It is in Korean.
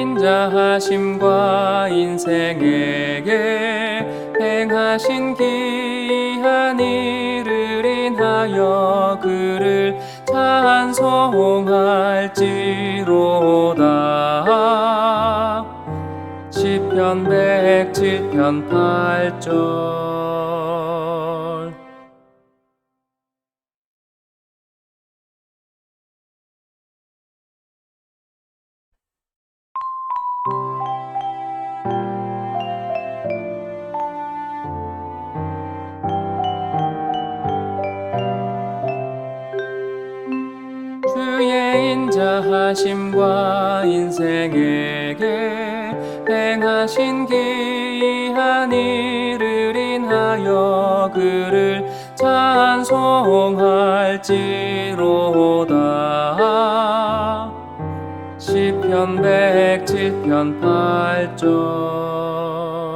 인자하심과 인생에게 행하신 귀한 일을 인하여 그를 찬송할지로다. 시편 107편 8절 인자하심과 인생에게 행하신 귀한 일을 인하여 그를 찬송할지로다. 시편 107편 8절